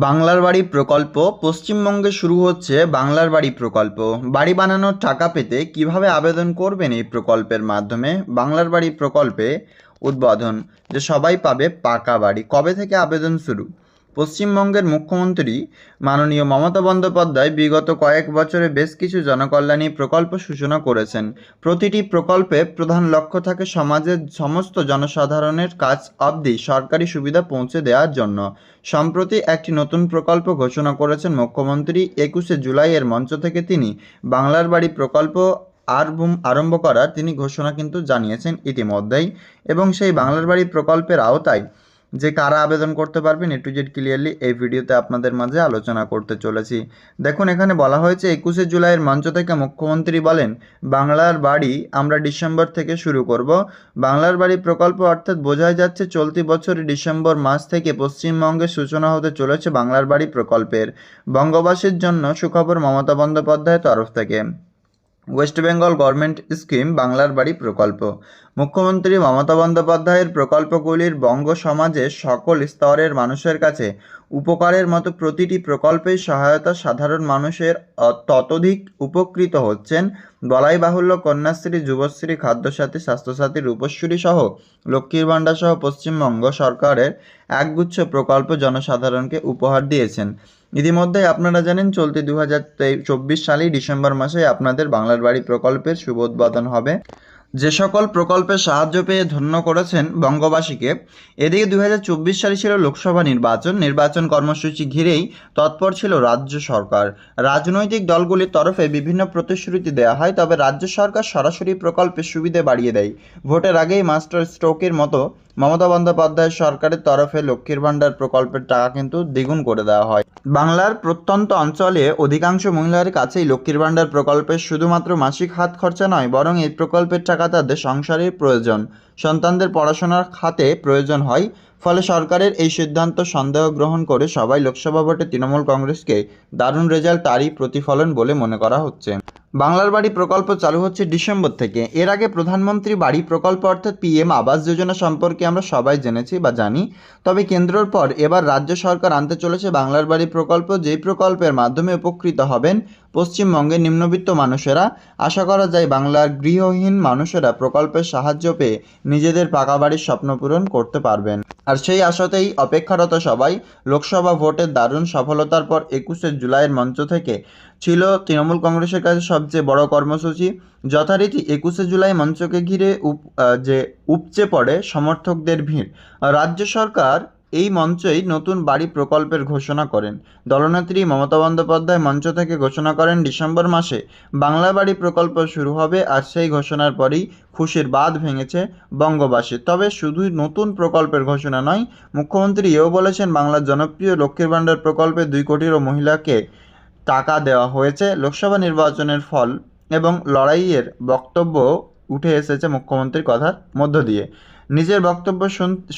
বাংলার বাড়ি প্রকল্প। পশ্চিমবঙ্গে শুরু হচ্ছে বাংলার বাড়ি প্রকল্প। বাড়ি বানানোর টাকা পেতে কীভাবে আবেদন করবেন এই প্রকল্পের মাধ্যমে? বাংলার বাড়ি প্রকল্পে উদ্বোধন। যে সবাই পাবে পাকা বাড়ি। কবে থেকে আবেদন শুরু? পশ্চিমবঙ্গের মুখ্যমন্ত্রী মাননীয় মমতা বন্দ্যোপাধ্যায় বিগত কয়েক বছরে বেশ কিছু জনকল্যাণী প্রকল্প সূচনা করেছেন। প্রতিটি প্রকল্পে প্রধান লক্ষ্য থাকে সমাজের সমস্ত জনসাধারণের কাজ অবধি সরকারি সুবিধা পৌঁছে দেওয়ার জন্য। সম্প্রতি একটি নতুন প্রকল্প ঘোষণা করেছেন মুখ্যমন্ত্রী। একুশে জুলাইয়ের মঞ্চ থেকে তিনি বাংলার বাড়ি প্রকল্প আরম্ভ আরম্ভ করার তিনি ঘোষণা কিন্তু জানিয়েছেন ইতিমধ্যেই এবং সেই বাংলার বাড়ি প্রকল্পের আওতায় যে কারা আবেদন করতে পারবেন এ টু জেড ক্লিয়ারলি এই ভিডিওতে আপনাদের মাঝে আলোচনা করতে চলেছি। দেখুন, এখানে বলা হয়েছে, একুশে জুলাইয়ের মঞ্চ থেকে মুখ্যমন্ত্রী বলেন, বাংলার বাড়ি আমরা ডিসেম্বর থেকে শুরু করব। বাংলার বাড়ি প্রকল্প অর্থাৎ বোঝাই যাচ্ছে, চলতি বছর ডিসেম্বর মাস থেকে পশ্চিমবঙ্গে সূচনা হতে চলেছে বাংলার বাড়ি প্রকল্পের। বঙ্গবাসীর জন্য সুখবর মমতা বন্দ্যোপাধ্যায়ের তরফ থেকে। ওয়েস্ট বেঙ্গল গভর্নমেন্ট স্কিম বাংলার বাড়ি প্রকল্প মুখ্যমন্ত্রী মমতা বন্দ্যোপাধ্যায়ের প্রকল্পগুলির বঙ্গ সমাজের সকল স্তরের মানুষের কাছে উপকারের মতো প্রতিটি প্রকল্পের সহায়তা সাধারণ মানুষের ততোধিক উপকৃত হচ্ছেন বলাই বাহুল্য কন্যাশ্রী যুবশ্রী খাদ্যসাথী স্বাস্থ্যসাথী রূপশ্রী সহ লক্ষ্মীর ভাণ্ডার সহ পশ্চিমবঙ্গ সরকারের একগুচ্ছ প্রকল্প জনসাধারণকে উপহার দিয়েছেন ইতিমধ্যে আপনারা জানেন, চলতি দু হাজার চব্বিশ ডিসেম্বর মাসে আপনাদের বাংলার বাড়ি প্রকল্পের শুভ উদ্বোধন হবে। যে সকল প্রকল্পের সাহায্য পেয়ে ধন্য করেছেন বঙ্গবাসীকে, এদিকে দু হাজার সালে ছিল লোকসভা নির্বাচন। নির্বাচন কর্মসূচি ঘিরেই তৎপর ছিল রাজ্য সরকার। রাজনৈতিক দলগুলির তরফে বিভিন্ন প্রতিশ্রুতি দেওয়া হয়, তবে রাজ্য সরকার সরাসরি প্রকল্পের সুবিধে বাড়িয়ে দেয়। ভোটের আগেই মাস্টার স্ট্রোকের মতো মমতা বন্দ্যোপাধ্যায় সরকারের তরফে লক্ষ্মীর ভাণ্ডার প্রকল্পের টাকা কিন্তু দ্বিগুণ করে দেওয়া হয়। বাংলার প্রত্যন্ত অঞ্চলে অধিকাংশ মহিলার কাছেই লক্ষ্মীর ভাণ্ডার প্রকল্পের শুধুমাত্র মাসিক হাত খরচা নয়, বরং এই প্রকল্পের টাকা তাদের সংসারের প্রয়োজন। সন্তানদের পড়াশোনার খাতে প্রয়োজন হয়, ফলে সরকারের এই সিদ্ধান্ত সন্দেহ গ্রহণ করে সবাই লোকসভা ভোটে তৃণমূল কংগ্রেসকে দারুণ রেজাল্ট, তারই প্রতিফলন বলে মনে করা হচ্ছে। বাংলার বাড়ি প্রকল্প চালু হচ্ছে ডিসেম্বর থেকে। এর আগে প্রধানমন্ত্রী বাড়ি প্রকল্প অর্থাৎ পিএম আবাস যোজনা সম্পর্কে আমরা সবাই জেনেছি বা জানি। তবে কেন্দ্রর পর এবার রাজ্য সরকার আনতে চলেছে বাংলার বাড়ি প্রকল্প। যেই প্রকল্পের মাধ্যমে উপকৃত হবেন পশ্চিমবঙ্গের নিম্নবিত্ত মানুষেরা, আশা করা যায় বাংলার গৃহহীন মানুষেরা প্রকল্পের সাহায্য পেয়ে নিজেদের পাকা বাড়ির স্বপ্ন পূরণ করতে পারবেন। আর সেই আশাতেই অপেক্ষারত সবাই লোকসভা ভোটের দারুণ সফলতার পর একুশে জুলাইয়ের মঞ্চ থেকে ছিল তৃণমূল কংগ্রেসের কাছে সবচেয়ে বড় কর্মসূচি। যথারীতি একুশে জুলাই মঞ্চকে ঘিরে উপ যে উপচে পড়ে সমর্থকদের ভিড়। রাজ্য সরকার এই মঞ্চেই নতুন বাড়ি প্রকল্পের ঘোষণা করেন। দলনেত্রী মমতা বন্দ্যোপাধ্যায় মঞ্চ থেকে ঘোষণা করেন ডিসেম্বর মাসে। বাংলা বাড়ি প্রকল্প শুরু হবে আর সেই ঘোষণার পরেই খুশির বাঁধ ভেঙেছে বঙ্গবাসী। তবে শুধুই নতুন প্রকল্পের ঘোষণা নয়, মুখ্যমন্ত্রী এও বলেছেন বাংলার জনপ্রিয় লক্ষ্মীর ভাণ্ডার প্রকল্পে দুই কোটিরও মহিলাকে টাকা দেওয়া হয়েছে। লোকসভা নির্বাচনের ফল এবং লড়াইয়ের বক্তব্য উঠে এসেছে মুখ্যমন্ত্রীর কথার মধ্য দিয়ে। নিজের বক্তব্য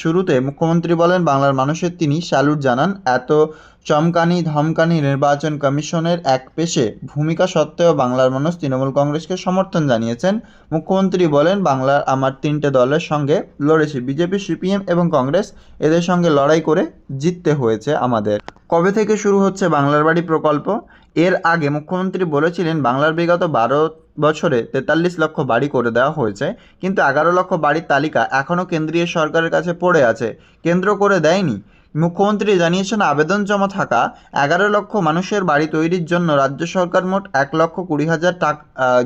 শুরুতে মুখ্যমন্ত্রী বলেন, বাংলার মানুষের তিনি স্যালুট জানান, এত চমকানি ধমকানি নির্বাচন কমিশনের এক পেশে ভূমিকা সত্ত্বেও বাংলার মানুষ তৃণমূল কংগ্রেসকে সমর্থন জানিয়েছেন। মুখ্যমন্ত্রী বলেন বাংলার আমার তিনটে দলের সঙ্গে লড়েছি, বিজেপি, সিপিএম এবং কংগ্রেস। এদের সঙ্গে লড়াই করে জিততে হয়েছে আমাদের। কবে থেকে শুরু হচ্ছে বাংলার বাড়ি প্রকল্প? এর আগে মুখ্যমন্ত্রী বলেছিলেন, বাংলার বিগত বারো বছরে তেতাল্লিশ লক্ষ বাড়ি করে দেওয়া হয়েছে, কিন্তু এগারো লক্ষ বাড়ির তালিকা এখনও কেন্দ্রীয় সরকারের কাছে পড়ে আছে। কেন্দ্র করে দেয়নি। মুখ্যমন্ত্রী জানিয়েছেন, আবেদন জমা থাকা এগারো লক্ষ মানুষের বাড়ি তৈরির জন্য রাজ্য সরকার মোট এক লক্ষ কুড়ি হাজার টাকা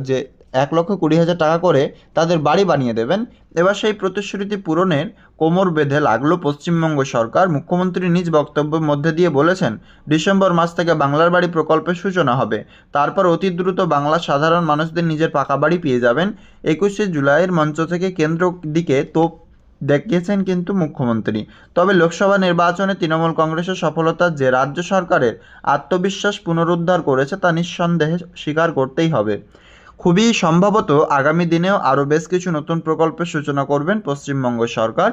যে এক লক্ষ কুড়ি হাজার টাকা করে তাদের বাড়ি বানিয়ে দেবেন। এবার সেই প্রতিশ্রুতি পূরণের কোমর বেঁধে লাগল পশ্চিমবঙ্গ সরকার। মুখ্যমন্ত্রী নিজ বক্তব্যের মধ্যে দিয়ে বলেছেন, ডিসেম্বর মাস থেকে বাংলার বাড়ি প্রকল্পের সূচনা হবে। তারপর অতি দ্রুত বাংলার সাধারণ মানুষদের নিজের পাকা বাড়ি পেয়ে যাবেন। একুশে জুলাইয়ের মঞ্চ থেকে কেন্দ্র দিকে তোপ দেখিয়েছেন কিন্তু মুখ্যমন্ত্রী। তবে লোকসভা নির্বাচনে তৃণমূল কংগ্রেসের সফলতা যে রাজ্য সরকারের আত্মবিশ্বাস পুনরুদ্ধার করেছে তা নিঃসন্দেহে স্বীকার করতেই হবে। খুবই সম্ভবত আগামী দিনেও আরও বেশ কিছু নতুন প্রকল্পের সূচনা করবেন পশ্চিমবঙ্গ সরকার।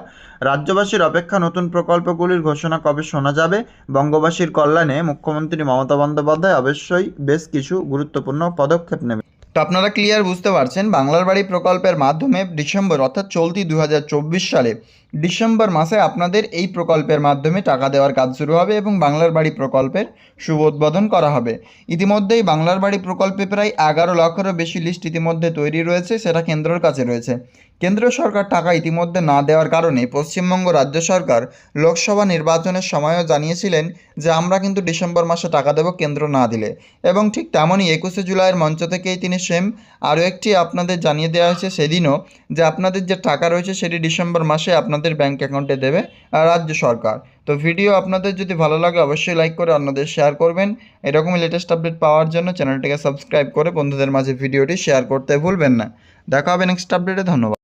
রাজ্যবাসীর অপেক্ষা নতুন প্রকল্পগুলির ঘোষণা কবে শোনা যাবে? বঙ্গবাসীর কল্যাণে মুখ্যমন্ত্রী মমতা বন্দ্যোপাধ্যায় অবশ্যই বেশ কিছু গুরুত্বপূর্ণ পদক্ষেপ নেবে তো আপনারা ক্লিয়ার বুঝতে পারছেন, বাংলার বাড়ি প্রকল্পের মাধ্যমে ডিসেম্বর অর্থাৎ চলতি দু হাজার চব্বিশ সালে ডিসেম্বর মাসে আপনাদের এই প্রকল্পের মাধ্যমে টাকা দেওয়ার কাজ শুরু হবে এবং বাংলার বাড়ি প্রকল্পের শুভ উদ্বোধন করা হবে। ইতিমধ্যেই বাংলার বাড়ি প্রকল্পে প্রায় এগারো লক্ষেরও বেশি লিস্ট ইতিমধ্যে তৈরি রয়েছে, সেটা কেন্দ্রের কাছে রয়েছে। কেন্দ্রীয় সরকার টাকা ইতিমধ্যে না দেওয়ার কারণে পশ্চিমবঙ্গ রাজ্য সরকার লোকসভা নির্বাচনের সময়ও জানিয়েছিলেন যে আমরা কিন্তু ডিসেম্বর মাসে টাকা দেবো কেন্দ্র না দিলে। এবং ঠিক তেমনই একুশে জুলাইয়ের মঞ্চ থেকেই তিনি সেম আরও একটি আপনাদের জানিয়ে দেওয়া হয়েছে সেদিনও যে আপনাদের যে টাকা রয়েছে সেটি ডিসেম্বর মাসে আপনাদের ব্যাংক অ্যাকাউন্টে দেবে রাজ্য সরকার। তো ভিডিও আপনাদের যদি ভালো লাগে, অবশ্যই লাইক করে অন্যদের শেয়ার করবেন। এরকমই লেটেস্ট আপডেট পাওয়ার জন্য চ্যানেলটিকে সাবস্ক্রাইব করে বন্ধুদের মাঝে ভিডিওটি শেয়ার করতে ভুলবেন না। দেখা হবে নেক্সট আপডেটে ধন্যবাদ।